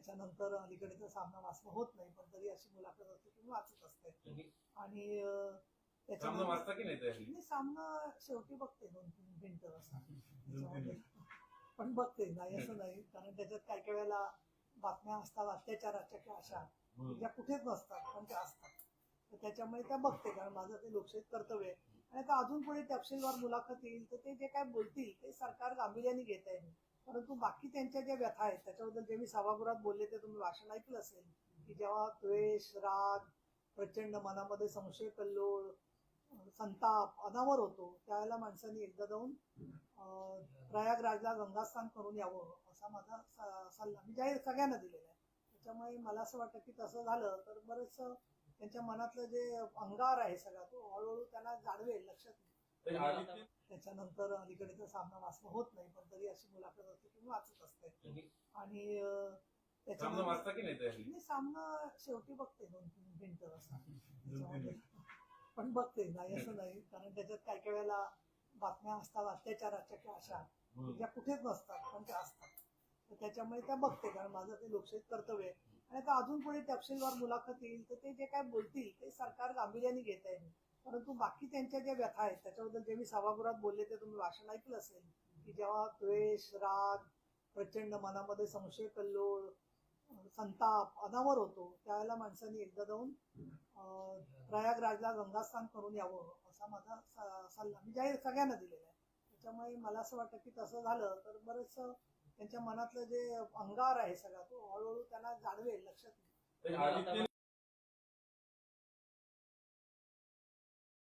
त्याच्यानंतर अलीकडे तर सामना वाचणं होत नाही पण तरी अशी मुलाखत असते की मी वाचत असते. आणि अं, सामना शेवटी बघते दोन तीन मिनिटं. असं. पण बघते नाही असं नाही. कारण त्याच्यात काय काय वेळेला बातम्या असतात अत्याचाराच्या किंवा अशा ज्या कुठेच नसतात पण त्या असतात. तर त्याच्यामुळे त्या बघते कारण माझं ते लोकशाहीत कर्तव्य आहे. आणि आता अजून पुढे तपशीलवार मुलाखत येईल तर ते जे काय बोलतील ते सरकार गांभीर्याने घेत आहे. परंतु बाकी त्यांच्या ज्या व्यथा आहेत त्याच्याबद्दल जे मी सभागृहात बोलले ते तुम्ही भाषण ऐकलं असेल की जेव्हा द्वेष राग प्रचंड मनामध्ये संशय कल्लोळ संताप अनावर होतो त्यावेळेला माणसांनी एकदा जाऊन प्रयागराजला गंगास्थान करून यावं असा माझा सल्ला मी जाहीर सगळ्यांना दिलेला आहे. त्याच्यामुळे मला असं वाटतं की तसं झालं तर बरेच त्यांच्या मनातलं जे अंगार आहे सगळा तो हळूहळू त्यांना जाणवेल लक्षात त्याच्यानंतर अलीकडे तर सामना वाचणं होत नाही पण तरी अशी मुलाखत असते की मी वाचत असते. आणि सामना शेवटी बघते दोन तीन मिनिटं असं. पण बघते नाही असं नाही. कारण त्याच्यात काय काय वेळेला बातम्या असतात अत्याचाराच्या किंवा अशा ज्या कुठेच नसतात पण त्या असतात. तर त्याच्यामुळे त्या बघते कारण माझं ते लोकशाहीत कर्तव्य आहे. आणि आता अजून पुढे तपशीलवार मुलाखत येईल तर ते जे काय बोलतील ते सरकार गांभीर्याने घेत आहे. परंतु बाकी त्यांच्या ज्या व्यथा आहेत त्याच्याबद्दल जे मी सभागृहात बोलले ते तुम्ही भाषण ऐकलं असेल की जेव्हा द्वेष राग प्रचंड मनामध्ये संशय कल्लोळ संताप अनावर होतो त्यावेळेला माणसांनी एकदा जाऊन प्रयागराजला गंगास्थान करून यावं असा माझा सल्ला मी जाहीर सगळ्यांना दिलेला आहे. त्याच्यामुळे मला असं वाटतं की तसं झालं तर बरेच त्यांच्या मनातलं जे अंगार आहे सगळा तो हळूहळू त्यांना जाणवेल लक्षात